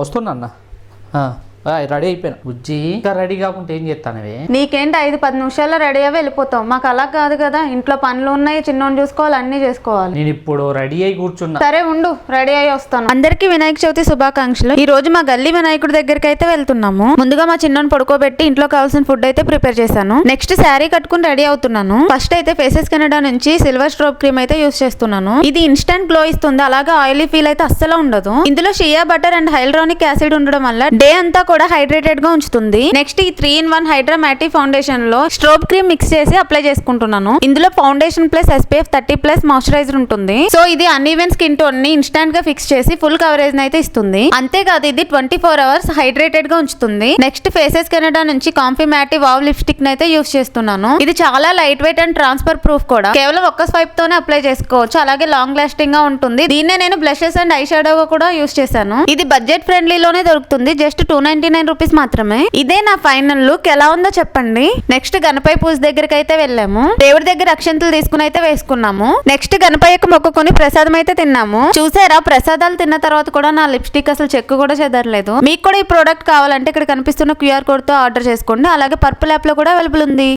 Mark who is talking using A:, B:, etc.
A: వస్తున్నా అన్న. రెడీ అయిపోయినా. బుజ్జి ఇంకా రెడీ కాకుంటే ఏం చేస్తానవి?
B: నీకేంటి ఐదు పది నిమిషాల్లో రెడీ అయ్యి వెళ్ళిపోతాం మాకు అలా కాదు కదా. ఇంట్లో పనులు ఉన్నాయి చిన్నోని చూసుకోవాలి అన్నీ చేసుకోవాలి.
A: నేను ఇప్పుడు రెడీ అయి కూర్చున్నా.
B: సరే ఉండు. రెడీ అయ్యి వస్తాను. అందరికి వినాయక చవితి శుభాకాంక్షలు. ఈ రోజు మా గల్లీ వినాయకుడి దగ్గరికి అయితే వెళ్తున్నాము. ముందుగా మా చిన్నోని పడుకోబెట్టి ఇంట్లో కావాల్సిన ఫుడ్ అయితే ప్రిపేర్ చేశాను. నెక్స్ట్ శారీ కట్టుకుని రెడీ అవుతున్నాను. ఫస్ట్ అయితే ఫేసెస్ కెనడా నుంచి సిల్వర్ స్ట్రోప్ క్రీమ్ అయితే యూస్ చేస్తున్నాను. ఇది ఇన్స్టెంట్ గ్లో ఇస్తుంది. అలాగే ఆయిలీ ఫీల్ అయితే అస్సలు ఉండదు. ఇందులో shea butter and hyaluronic acid ఉండడం వల్ల డే అంతా కూడా హైడ్రేటెడ్గా ఉంచుతుంది. నెక్స్ట్ ఈ three in one hydra matte ఫౌండేషన్లో strobe cream mix చేసి అప్లై చేసుకుంటున్నాను. ఇందులో foundation plus SPF thirty plus moisturiser ఉంటుంది. సో ఇది అన్ఈవెన్ స్కిన్ టోన్ని ఇన్స్టాంట్గా ఫిక్స్ చేసి ఫుల్ కవరేజ్ అయితే ఇస్తుంది. అంతేకాదు ఇది ట్వంటీ ఫోర్ అవర్స్ హైడ్రేటెడ్గా ఉంచుతుంది. నెక్స్ట్ ఫేసెస్ కెనడా నుంచి కాంఫీ మ్యాటి వావ్ లిప్స్టిక్ అయితే యూస్ చేస్తున్నాను. ఇది చాలా light weight and transfer proof కూడా. కేవలం ఒక్క స్వైప్ తోనే అప్లై చేసుకోవచ్చు. అలాగే లాంగ్ లాస్టింగ్గా ఉంటుంది. దీన్నే నేను బ్లషెస్ అండ్ ఐ షాడో కూడా యూస్ చేశాను. ఇది బడ్జెట్ ఫ్రెండ్లీ లోనే దొరుకుతుంది. Just two ninety nine rupees మాత్రమే. ఇదే నా ఫైనల్ లుక్ ఎలా ఉందో చెప్పండి. నెక్స్ట్ గణపయ్య పూజ దగ్గరికి అయితే వెళ్ళాము. దేవుడి దగ్గర అక్షంతలు తీసుకుని అయితే వేసుకున్నాము. నెక్స్ట్ గణపయ్యకు మొక్కుకొని ప్రసాదం అయితే తిన్నాము. చూసారా? ప్రసాదాలు తిన్న తర్వాత కూడా నా లిప్స్టిక్ అసలు చెక్కు కూడా చెదరలేదు. మీకు కూడా ఈ ప్రోడక్ట్ కావాలంటే ఇక్కడ కనిపిస్తున్న క్యూఆర్ కోడ్తో ఆర్డర్ చేసుకోండి. అలాగే పర్పుల్ యాప్లో కూడా అవైలబుల్ ఉంది.